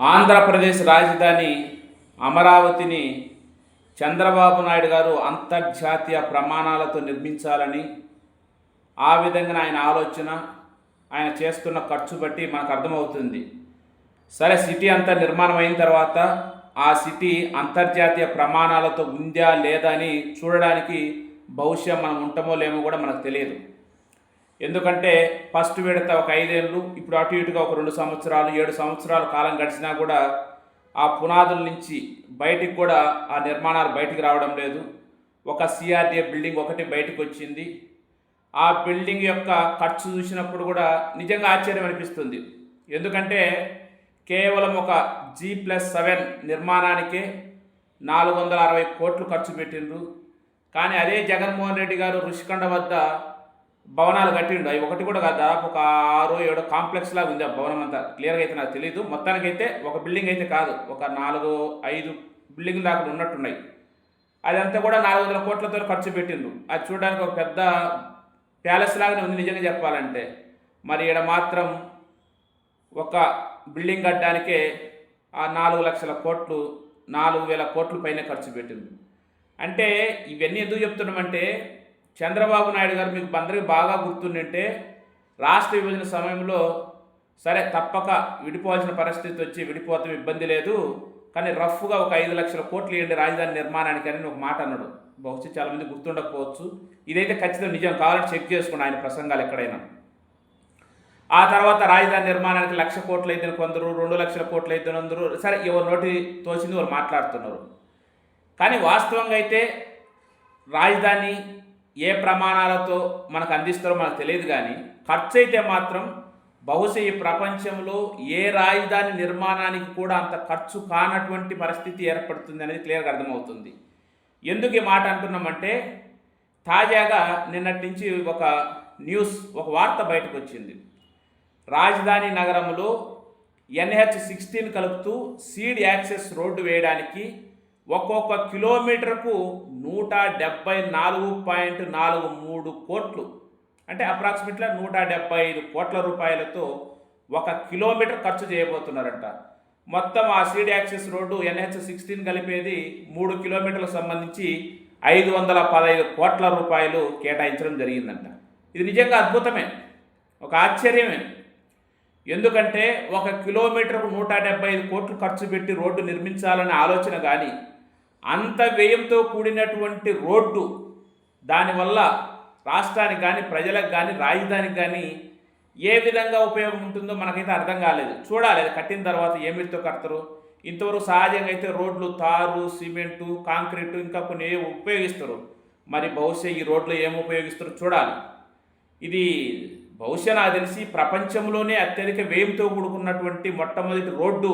ఆంధ్రప్రదేశ్ రాజధాని అమరావతిని చంద్రబాబు నాయుడు గారు అంతర్జాతీయ ప్రమాణాలతో నిర్మించాలని ఆ విధంగా ఆయన ఆలోచన ఆయన చేస్తున్న ఖర్చు బట్టి మనకు అర్థమవుతుంది. సరే సిటీ అంతా నిర్మాణం అయిన తర్వాత ఆ సిటీ అంతర్జాతీయ ప్రమాణాలతో ఉందా లేదా అని చూడడానికి బహుశా మనం ఉంటామో లేమో కూడా మనకు తెలియదు. ఎందుకంటే ఫస్ట్ విడత ఒక ఐదేళ్ళు ఇప్పుడు అటు ఇటుగా ఒక రెండు సంవత్సరాలు ఏడు సంవత్సరాల కాలం గడిచినా కూడా ఆ పునాదుల నుంచి బయటికి కూడా ఆ నిర్మాణాలు బయటికి రావడం లేదు. ఒక సిఆర్డీఏ బిల్డింగ్ ఒకటి బయటకు వచ్చింది. ఆ బిల్డింగ్ యొక్క ఖర్చు చూసినప్పుడు కూడా నిజంగా ఆశ్చర్యం అనిపిస్తుంది. ఎందుకంటే కేవలం ఒక జీ ప్లస్ సెవెన్ నిర్మాణానికే నాలుగు వందల అరవై కోట్లు ఖర్చు పెట్టిండ్రు. కానీ అదే జగన్మోహన్ రెడ్డి గారు ఋషికొండ వద్ద భవనాలు కట్టిండు. అవి ఒకటి కూడా కాదు. దాదాపు ఒక ఆరు ఏడు కాంప్లెక్స్ లాగా ఉంది ఆ భవనం అంతా. క్లియర్గా అయితే నాకు తెలియదు మొత్తానికైతే ఒక బిల్డింగ్ అయితే కాదు. ఒక నాలుగు ఐదు బిల్డింగ్ దాకా ఉన్నట్టున్నాయి. అదంతా కూడా నాలుగు వందల కోట్లతో ఖర్చు పెట్టిండు. అది చూడడానికి ఒక పెద్ద ప్యాలెస్ లాగానే ఉంది నిజంగా చెప్పాలంటే. మరి ఇక్కడ మాత్రం ఒక బిల్డింగ్ కట్టడానికే ఆ నాలుగు లక్షల కోట్లు నాలుగు వేల కోట్ల పైన ఖర్చు పెట్టింది అంటే ఇవన్నీ ఎందుకు చెప్తున్నామంటే చంద్రబాబు నాయుడు గారు మీకు అందరికీ బాగా గుర్తుండింటే రాష్ట్ర విభజన సమయంలో సరే తప్పక విడిపోవాల్సిన పరిస్థితి వచ్చి విడిపోతాం ఇబ్బంది లేదు. కానీ రఫ్గా ఒక ఐదు లక్షల కోట్లు ఇవ్వండి రాజధాని నిర్మాణానికి అని ఒక మాట అన్నాడు. బహుశా చాలామంది గుర్తుండకపోవచ్చు. ఇదైతే ఖచ్చితంగా నిజం కావాలంటే చెక్ చేసుకోండి ఆయన ప్రసంగాలు ఎక్కడైనా. ఆ తర్వాత రాజధాని నిర్మాణానికి లక్ష కోట్లు అయితే కొందరు రెండు లక్షల కోట్లు అయితే అందరూ సరే ఎవరు నోటి తోచింది వాళ్ళు మాట్లాడుతున్నారు. కానీ వాస్తవంగా అయితే రాజధాని ఏ ప్రమాణాలతో మనకు అందిస్తారో మనకు తెలియదు కానీ ఖర్చు అయితే మాత్రం బహుశా ఈ ప్రపంచంలో ఏ రాజధాని నిర్మాణానికి కూడా అంత ఖర్చు కానటువంటి పరిస్థితి ఏర్పడుతుంది అనేది క్లియర్గా అర్థమవుతుంది. ఎందుకు ఈ మాట అంటున్నామంటే తాజాగా నిన్నటి నుంచి ఒక న్యూస్ ఒక వార్త బయటకు వచ్చింది. రాజధాని నగరంలో ఎన్హెచ్ సిక్స్టీన్ కలుపుతూ సీడ్ యాక్సెస్ రోడ్డు వేయడానికి ఒక్కొక్క కిలోమీటర్కు నూట డెబ్బై నాలుగు పాయింట్ నాలుగు మూడు కోట్లు. అంటే అప్రాక్సిమేట్గా నూట డెబ్బై ఐదు కోట్ల రూపాయలతో ఒక కిలోమీటర్ ఖర్చు చేయబోతున్నారంట. మొత్తం ఆ seed access road NH sixteen కలిపేది మూడు కిలోమీటర్లకు సంబంధించి ఐదు వందల పదహైదు కోట్ల రూపాయలు కేటాయించడం జరిగిందంట. ఇది నిజంగా అద్భుతమే. ఒక ఆశ్చర్యమే. ఎందుకంటే ఒక కిలోమీటర్కు నూట డెబ్బై ఐదు కోట్లు ఖర్చు పెట్టి రోడ్డు నిర్మించాలనే ఆలోచన కానీ అంత వ్యయంతో కూడినటువంటి రోడ్డు దానివల్ల రాష్ట్రానికి కానీ ప్రజలకు కానీ రాజధానికి కానీ ఏ విధంగా ఉపయోగం ఉంటుందో మనకైతే అర్థం కాలేదు. చూడాలి కట్టిన తర్వాత ఏమిటితో కడతారు. ఇంతవరకు సహజంగా అయితే రోడ్లు తారు సిమెంటు కాంక్రీటు ఇంకా కొన్ని ఏ ఉపయోగిస్తారు. మరి బహుశా ఈ రోడ్లు ఏమి ఉపయోగిస్తారు చూడాలి. ఇది బహుశా నాకు తెలిసి ప్రపంచంలోనే అత్యధిక వ్యయంతో కూడుకున్నటువంటి మొట్టమొదటి రోడ్డు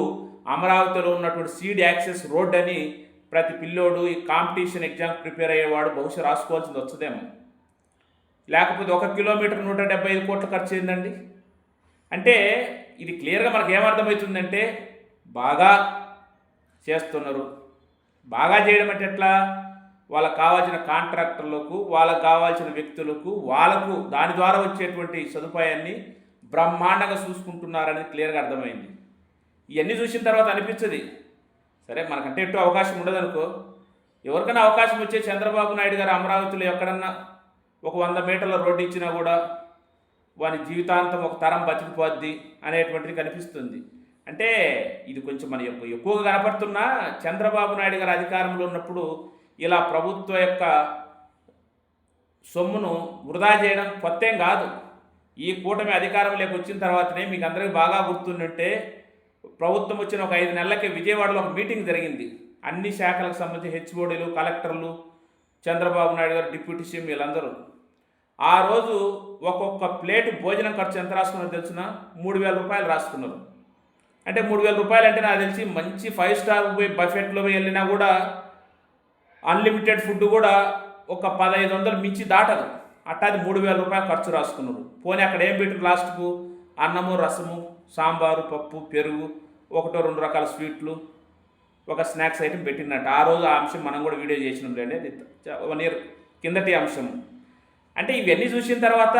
అమరావతిలో ఉన్నటువంటి సీడ్ యాక్సెస్ రోడ్ అని ప్రతి పిల్లోడు ఈ కాంపిటీషన్ ఎగ్జామ్ ప్రిపేర్ అయ్యేవాడు బహుశా రాసుకోవాల్సింది వచ్చదేమో లేకపోతే ఒక కిలోమీటర్ నూట డెబ్బై ఐదు కోట్లు ఖర్చు అయిందండి. అంటే ఇది క్లియర్గా మనకు ఏమర్థమవుతుందంటే బాగా చేస్తున్నారు. బాగా చేయడం అంటే ఎట్లా? వాళ్ళకు కావాల్సిన కాంట్రాక్టర్లకు వాళ్ళకు కావాల్సిన వ్యక్తులకు వాళ్ళకు దాని ద్వారా వచ్చేటువంటి సదుపాయాన్ని బ్రహ్మాండంగా చూసుకుంటున్నారనేది క్లియర్గా అర్థమైంది. ఇవన్నీ చూసిన తర్వాత అనిపించదు సరే మనకంటే ఎటు అవకాశం ఉండదనుకో. ఎవరికైనా అవకాశం వచ్చే చంద్రబాబు నాయుడు గారు అమరావతిలో ఎక్కడన్నా ఒక వంద మీటర్ల రోడ్డు ఇచ్చినా కూడా వాని జీవితాంతం ఒక తరం బతికిపోద్ది అనేటువంటిది కనిపిస్తుంది. అంటే ఇది కొంచెం మన యొక్క ఎక్కువగా కనపడుతున్నా చంద్రబాబు నాయుడు గారు అధికారంలో ఉన్నప్పుడు ఇలా ప్రభుత్వ యొక్క సొమ్మును వృధా చేయడం కొత్త ఏం కాదు. ఈ కూటమి అధికారంలోకి వచ్చిన తర్వాతనే మీకు అందరికీ బాగా గుర్తుందంటే ప్రభుత్వం వచ్చిన ఒక ఐదు నెలలకే విజయవాడలో ఒక మీటింగ్ జరిగింది. అన్ని శాఖలకు సంబంధించి హెచ్ఓడీలు కలెక్టర్లు చంద్రబాబు నాయుడు గారు డిప్యూటీ సీఎం వీళ్ళందరూ. ఆ రోజు ఒక్కొక్క ప్లేట్ భోజనం ఖర్చు ఎంత రాసుకున్నారో తెలిసిన? మూడు వేల రూపాయలు రాసుకున్నారు. అంటే మూడు వేల రూపాయలు అంటే నాకు తెలిసి మంచి ఫైవ్ స్టార్ పోయి బఫెట్లో పోయి వెళ్ళినా కూడా అన్లిమిటెడ్ ఫుడ్ కూడా ఒక పదహైదు వందలు మించి దాటదు. అట్టాది మూడు వేల రూపాయలు ఖర్చు రాసుకున్నారు. పోనీ అక్కడ ఏం పెట్టారు లాస్ట్కు? అన్నము రసము సాంబారు పప్పు పెరుగు ఒకటో రెండు రకాల స్వీట్లు ఒక స్నాక్స్ ఐటెం పెట్టినట్టు ఆ రోజు ఆ అంశం మనం కూడా వీడియో చేసినాం లేండి. అది వన్ ఇయర్ కిందటి అంశం. అంటే ఇవన్నీ చూసిన తర్వాత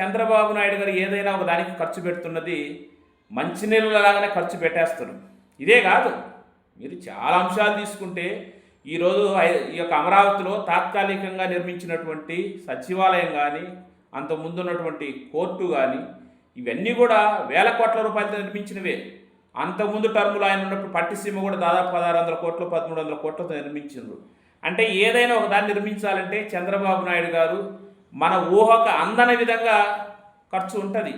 చంద్రబాబు నాయుడు గారు ఏదైనా ఒక దానికి ఖర్చు పెడుతున్నది మంచినీళ్ళలాగానే ఖర్చు పెట్టేస్తారు. ఇదే కాదు. మీరు చాలా అంశాలు తీసుకుంటే ఈరోజు ఈ యొక్క అమరావతిలో తాత్కాలికంగా నిర్మించినటువంటి సచివాలయం కానీ అంతకుముందు ముందున్నటువంటి కోర్టు కానీ ఇవన్నీ కూడా వేల కోట్ల రూపాయలతో నిర్మించినవే. అంతకుముందు టర్ములు ఆయన ఉన్నప్పుడు పట్టిసీమ కూడా దాదాపు పదహారు వందల కోట్లు పదమూడు వందల కోట్లతో నిర్మించారు అంటే ఏదైనా ఒక దాన్ని నిర్మించాలంటే చంద్రబాబు నాయుడు గారు మన ఊహకు అందని విధంగా ఖర్చు ఉంటుంది.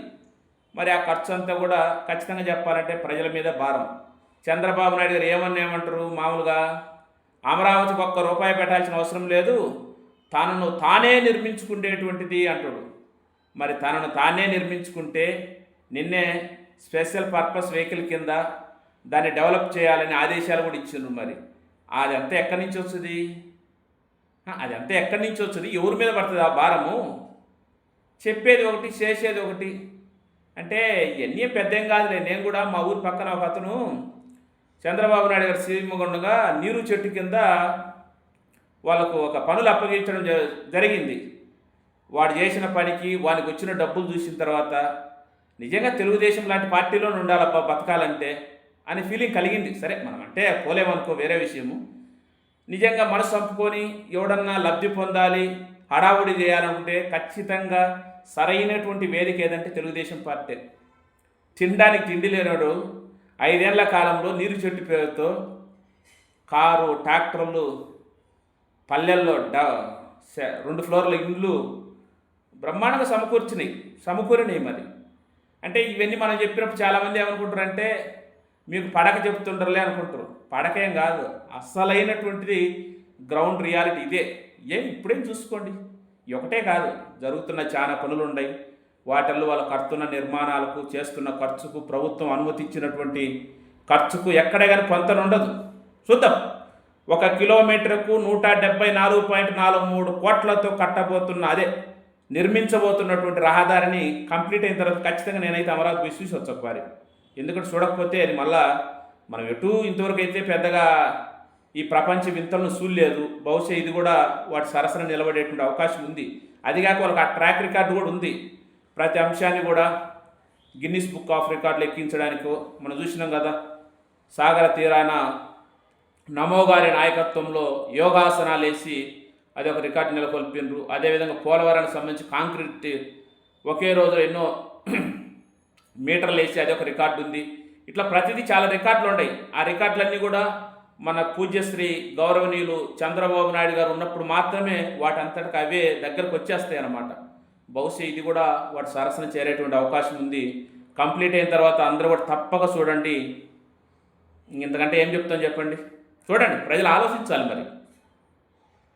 మరి ఆ ఖర్చు అంతా కూడా ఖచ్చితంగా చెప్పాలంటే ప్రజల మీద భారం. చంద్రబాబు నాయుడు గారు ఏమన్నా ఏమంటారు? మామూలుగా అమరావతికి ఒక్క రూపాయి పెట్టాల్సిన అవసరం లేదు. తనను తానే నిర్మించుకునేటువంటిది అంటాడు. మరి తనను తానే నిర్మించుకుంటే నిన్నే స్పెషల్ పర్పస్ వెహికల్ కింద దాన్ని డెవలప్ చేయాలని ఆదేశాలు కూడా ఇచ్చిండ్రు మరి. అది ఎక్కడి నుంచి వస్తుంది? అదంతా ఎక్కడి నుంచి వస్తుంది? ఎవరి మీద పడుతుంది ఆ భారము? చెప్పేది ఒకటి చేసేది ఒకటి. అంటే ఇవన్నీ పెద్దేం కాదులే. నేను కూడా మా ఊరి పక్కన ఒక అతను చంద్రబాబు నాయుడు గారు సీఎంగుండగా నీరు చెట్టు కింద వాళ్ళకు ఒక పనులు అప్పగించడం జ- జరిగింది. వాడు చేసిన పనికి వానికి వచ్చిన డబ్బులు చూసిన తర్వాత నిజంగా తెలుగుదేశం లాంటి పార్టీలోనే ఉండాలబ్బా బతకాలంటే అనే ఫీలింగ్ కలిగింది. సరే మనం అంటే పోలేమనుకో వేరే విషయము. నిజంగా మనసు చంపుకొని ఎవడన్నా లబ్ధి పొందాలి హడావుడి చేయాలనుకుంటే ఖచ్చితంగా సరైనటువంటి వేదిక ఏదంటే తెలుగుదేశం పార్టీ. తినడానికి తిండి లేనాడు ఐదేళ్ళ కాలంలో నీరు చెట్టు పేరుతో కారు ట్రాక్టర్లు పల్లెల్లో డ రెండు ఫ్లోర్ల ఇండ్లు బ్రహ్మాండంగా సమకూర్చినాయి సమకూరినాయి మరి. అంటే ఇవన్నీ మనం చెప్పినప్పుడు చాలామంది ఏమనుకుంటారంటే మీకు పడక చెప్తుండరులే అనుకుంటారు. పడకేం కాదు. అస్సలైనటువంటిది గ్రౌండ్ రియాలిటీ ఇదే. ఏం ఇప్పుడేం చూసుకోండి. ఒకటే కాదు. జరుగుతున్న చాలా పనులు ఉన్నాయి వాటిల్లో వాళ్ళు కడుతున్న నిర్మాణాలకు చేస్తున్న ఖర్చుకు ప్రభుత్వం అనుమతించినటువంటి ఖర్చుకు ఎక్కడే కానీ పొంతన ఉండదు చూద్దాం. ఒక కిలోమీటర్కు నూట డెబ్బై నాలుగు పాయింట్ నాలుగు మూడు కోట్లతో కట్టబోతున్న అదే. నిర్మించబోతున్నటువంటి రహదారిని కంప్లీట్ అయిన తర్వాత ఖచ్చితంగా నేనైతే అమరావతి పోయి చూసి వచ్చి ఎందుకంటే చూడకపోతే అది మళ్ళా మనం ఎటు ఇంతవరకు అయితే పెద్దగా ఈ ప్రపంచ వింతలను చూడలేదు. బహుశా ఇది కూడా వాటి సరసన నిలబడేటువంటి అవకాశం ఉంది. అదిగాక వాళ్ళకి ఆ ట్రాక్ రికార్డు కూడా ఉంది. ప్రతి అంశాన్ని కూడా గిన్నిస్ బుక్ ఆఫ్ రికార్డులు ఎక్కించడానికి మనం చూసినాం కదా. సాగర తీరాన నమో గారి నాయకత్వంలో యోగాసనాలు వేసి అది ఒక రికార్డు నెలకొల్పిండ్రు. అదేవిధంగా పోలవరానికి సంబంధించి కాంక్రీట్ ఒకే రోజు ఎన్నో మీటర్లు వేసి అది ఒక రికార్డు ఉంది. ఇట్లా ప్రతిదీ చాలా రికార్డులు ఉన్నాయి. ఆ రికార్డులన్నీ కూడా మన పూజ్యశ్రీ గౌరవనీయులు చంద్రబాబు నాయుడు గారు ఉన్నప్పుడు మాత్రమే వాటంతటికి అవే దగ్గరకు వచ్చేస్తాయి అన్నమాట. బహుశా ఇది కూడా వాటి సరసన చేరేటువంటి అవకాశం ఉంది. కంప్లీట్ అయిన తర్వాత అందరూ కూడా తప్పక చూడండి. ఇంతకంటే ఏం చెప్తాం చెప్పండి? చూడండి ప్రజలు ఆలోచించాలి మరి.